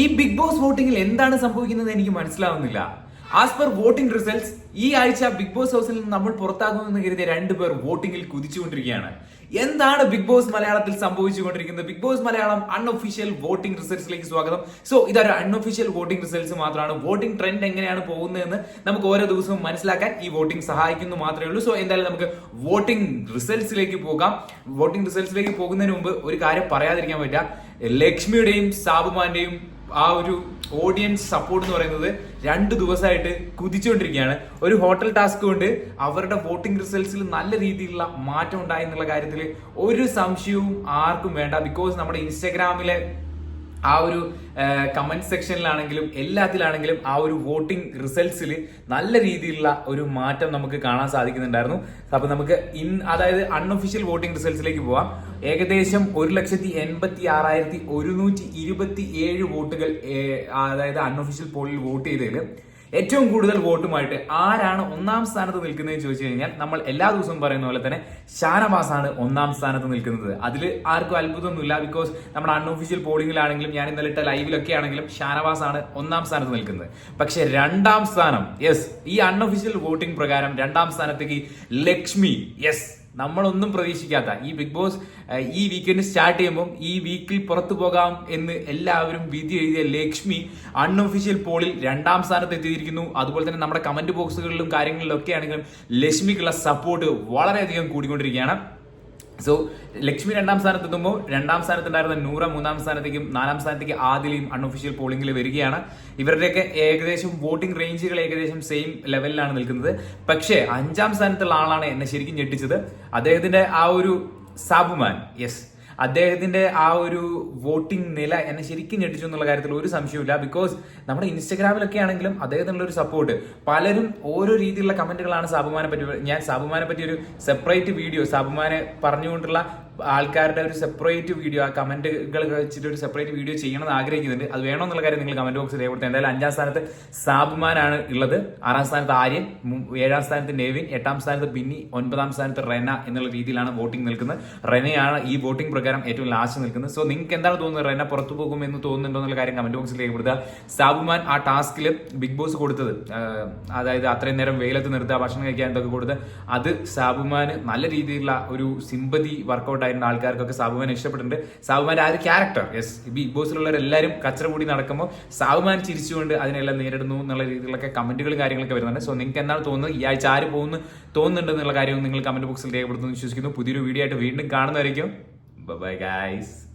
ഈ big boss വോട്ടിംഗിൽ എന്താണ് സംഭവിക്കുന്നത് എനിക്ക് മനസ്സിലാവുന്നില്ല. ആസ് പെർ വോട്ടിംഗ് റിസൾട്ട്സ് ഈ ആഴ്ച ബിഗ് ബോസ് ഹൗസിൽ നിന്ന് നമ്മൾ പുറത്താകുമെന്ന് കരുതിയ രണ്ടുപേർ വോട്ടിംഗിൽ കുതിച്ചുകൊണ്ടിരിക്കുകയാണ്. എന്താണ് ബിഗ് ബോസ് മലയാളത്തിൽ സംഭവിച്ചുകൊണ്ടിരിക്കുന്നത്? Bigg Boss Malayalam unofficial voting റിസൾട്ട്സിലേക്ക് സ്വാഗതം. സോ ഇതൊരു അൺഒഫീഷ്യൽ വോട്ടിംഗ് റിസൾട്ട്സ് മാത്രമാണ്. വോട്ടിംഗ് ട്രെൻഡ് എങ്ങനെയാണ് പോകുന്നതെന്ന് നമുക്ക് ഓരോ ദിവസവും മനസ്സിലാക്കാൻ ഈ വോട്ടിംഗ് സഹായിക്കുന്നു മാത്രമേ ഉള്ളൂ. സോ എന്തായാലും നമുക്ക് വോട്ടിംഗ് റിസൾട്ട്സിലേക്ക് പോകാം. വോട്ടിംഗ് റിസൾട്ട്സിലേക്ക് പോകുന്നതിന് മുമ്പ് ഒരു കാര്യം പറയാതിരിക്കാൻ പറ്റില്ല. ലക്ഷ്മിയുടെയും സാബുമാന്റെയും ആ ഒരു ഓഡിയൻസ് സപ്പോർട്ട് എന്ന് പറയുന്നത് രണ്ട് ദിവസമായിട്ട് കുതിച്ചുകൊണ്ടിരിക്കുകയാണ്. ഒരു ഹോട്ടൽ ടാസ്ക് കൊണ്ട് അവരുടെ വോട്ടിംഗ് റിസൾട്ട്സിൽ നല്ല രീതിയിലുള്ള മാറ്റം ഉണ്ടായി എന്നുള്ള കാര്യത്തിൽ ഒരു സംശയവും ആർക്കും വേണ്ട. ബിക്കോസ് നമ്മുടെ ഇൻസ്റ്റഗ്രാമിലെ ആ ഒരു കമന്റ് സെക്ഷനിലാണെങ്കിലും എല്ലാത്തിലാണെങ്കിലും ആ ഒരു വോട്ടിംഗ് റിസൾട്ട്സിൽ നല്ല രീതിയിലുള്ള ഒരു മാറ്റം നമുക്ക് കാണാൻ സാധിക്കുന്നുണ്ടായിരുന്നു. അപ്പൊ നമുക്ക് ഇൻ അതായത് അൺഒഫീഷ്യൽ വോട്ടിംഗ് റിസൾട്ട്സിലേക്ക് പോവാം. ഏകദേശം ഒരു ലക്ഷത്തി എൺപത്തി ആറായിരത്തി ഒരുന്നൂറ്റി ഇരുപത്തി ഏഴ് വോട്ടുകൾ അതായത് അൺഒഫീഷ്യൽ പോളിൽ വോട്ട് ചെയ്തതിൽ ഏറ്റവും കൂടുതൽ വോട്ടുമായിട്ട് ആരാണ് ഒന്നാം സ്ഥാനത്ത് നിൽക്കുന്നതെന്ന് ചോദിച്ചു കഴിഞ്ഞാൽ നമ്മൾ എല്ലാ ദിവസവും പറയുന്ന പോലെ തന്നെ ഷാനവാസ് ആണ് ഒന്നാം സ്ഥാനത്ത് നിൽക്കുന്നത്. അതിൽ ആർക്കും അത്ഭുതമൊന്നുമില്ല. ബിക്കോസ് നമ്മുടെ അൺഒഫീഷ്യൽ പോളിംഗിലാണെങ്കിലും ഞാൻ ഇന്നലെ ഇട്ട ലൈവിലൊക്കെ ആണെങ്കിലും ഷാനവാസ് ആണ് ഒന്നാം സ്ഥാനത്ത് നിൽക്കുന്നത്. പക്ഷെ രണ്ടാം സ്ഥാനം യെസ് ഈ അൺഒഫീഷ്യൽ വോട്ടിംഗ് പ്രകാരം രണ്ടാം സ്ഥാനത്തേക്ക് ലക്ഷ്മി യെസ് നമ്മളൊന്നും പ്രതീക്ഷിക്കാത്ത. ഈ ബിഗ് ബോസ് ഈ വീക്കെൻഡ് സ്റ്റാർട്ട് ചെയ്യുമ്പോൾ ഈ വീക്കിൽ പുറത്തു പോകാം എന്ന് എല്ലാവരും വിധി എഴുതിയ ലക്ഷ്മി അൺഒഫീഷ്യൽ പോളിൽ രണ്ടാം സ്ഥാനത്ത് എത്തിയിരിക്കുന്നു. അതുപോലെ തന്നെ നമ്മുടെ കമന്റ് ബോക്സുകളിലും കാര്യങ്ങളിലും ഒക്കെ ആണെങ്കിലും ലക്ഷ്മിക്കുള്ള സപ്പോർട്ട് വളരെയധികം കൂടിക്കൊണ്ടിരിക്കുകയാണ്. സോ ലക്ഷ്മി രണ്ടാം സ്ഥാനത്ത് എത്തുമ്പോൾ രണ്ടാം സ്ഥാനത്തുണ്ടായിരുന്ന നൂറ മൂന്നാം സ്ഥാനത്തേക്കും നാലാം സ്ഥാനത്തേക്ക് ആദിലയും അൺഒഫീഷ്യൽ പോളിംഗിൽ വരികയാണ്. ഇവരുടെയൊക്കെ ഏകദേശം വോട്ടിംഗ് റേഞ്ചുകൾ ഏകദേശം സെയിം ലെവലിലാണ് നിൽക്കുന്നത്. പക്ഷേ അഞ്ചാം സ്ഥാനത്തുള്ള ആളാണ് എന്നെ ശരിക്കും ഞെട്ടിച്ചത്. അദ്ദേഹത്തിന്റെ ആ ഒരു സാബുമാൻ യെസ് അദ്ദേഹത്തിന്റെ ആ ഒരു വോട്ടിംഗ് നില എന്നെ ശരിക്കും ഞെട്ടിച്ചു എന്നുള്ള കാര്യത്തിൽ ഒരു സംശയമില്ല ബിക്കോസ് നമ്മുടെ ഇൻസ്റ്റഗ്രാമിലൊക്കെ ആണെങ്കിലും അദ്ദേഹത്തിനുള്ള ഒരു സപ്പോർട്ട് പലരും ഓരോ രീതിയിലുള്ള കമന്റുകളാണ് സാബുമാനെ പറ്റി ഞാൻ സാബുമാനെ പറ്റി ഒരു സെപ്പറേറ്റ് വീഡിയോ സാബുമാനെ പറഞ്ഞുകൊണ്ടുള്ള ആൾക്കാരുടെ ഒരു സെപ്പറേറ്റ് വീഡിയോ ആ കമന്റുകൾ വെച്ചിട്ട് ഒരു സെപ്പറേറ്റ് വീഡിയോ ചെയ്യണമെന്ന് ആഗ്രഹിക്കുന്നുണ്ട്. അത് വേണമെന്നുള്ള കാര്യം നിങ്ങൾ കമന്റ് ബോക്സിൽ രേഖപ്പെടുത്തുക. എന്തായാലും അഞ്ചാം സ്ഥാനത്ത് സാബുമാനാണ് ഉള്ളത്. ആറാം സ്ഥാനത്ത് ആര്യൻ ഏഴാം സ്ഥാനത്ത് നെവിൻ എട്ടാം സ്ഥാനത്ത് ബിന്നി ഒൻപതാം സ്ഥാനത്ത് റെന എന്നുള്ള രീതിയിലാണ് വോട്ടിംഗ് നിൽക്കുന്നത്. റെനയാണ് ഈ വോട്ടിംഗ് പ്രകാരം ഏറ്റവും ലാസ്റ്റ് നിൽക്കുന്നത്. സോ നിങ്ങൾക്ക് എന്താണ് തോന്നുന്നത്? റെന പുറത്തു പോകും എന്ന് തോന്നുന്നുണ്ടോ എന്നുള്ള കാര്യം കമന്റ് ബോക്സിൽ രേഖപ്പെടുത്തുക. സാബുമാൻ ആ ടാസ്കിൽ ബിഗ് ബോസ് കൊടുത്തത്. അതായത് അത്രയും നേരം വെയിലത്ത് നിർത്തുക ഭക്ഷണം കഴിക്കാൻ ഇതൊക്കെ കൊടുത്ത് അത് സാബുമാന് നല്ല രീതിയിലുള്ള ഒരു സിമ്പതി വർക്കൗട്ട് ആയിരുന്ന ആൾക്കാർക്കൊക്കെ സാബുമാൻ ഇഷ്ടപ്പെട്ടിട്ടുണ്ട്. സാബുമാന്റെ ആ ഒരു ക്യാരക്ടർ യെസ് ബിഗ് ബോസിലുള്ളവരെല്ലാവരും കച്ചറ കൂടി നടക്കുമ്പോൾ സാബുമാൻ ചിരിച്ചുകൊണ്ട് അതിനെല്ലാം നേരിടുന്നു എന്നുള്ള രീതിയിലൊക്കെ കമന്റുകളും കാര്യങ്ങളൊക്കെ വരുന്നുണ്ട്. സോ നിങ്ങൾക്ക് എന്താണ് തോന്നുന്നത്? ഈ ആഴ്ച ആര് പോകുന്നു തോന്നുന്നുണ്ട് എന്നുള്ള കാര്യം നിങ്ങൾ കമന്റ് ബോക്സിൽ രേഖപ്പെടുത്തുന്നു വിശ്വസിക്കുന്നു. പുതിയൊരു വീഡിയോ ആയിട്ട് വീണ്ടും കാണുന്നതായിരിക്കും ബൈ ഗൈസ്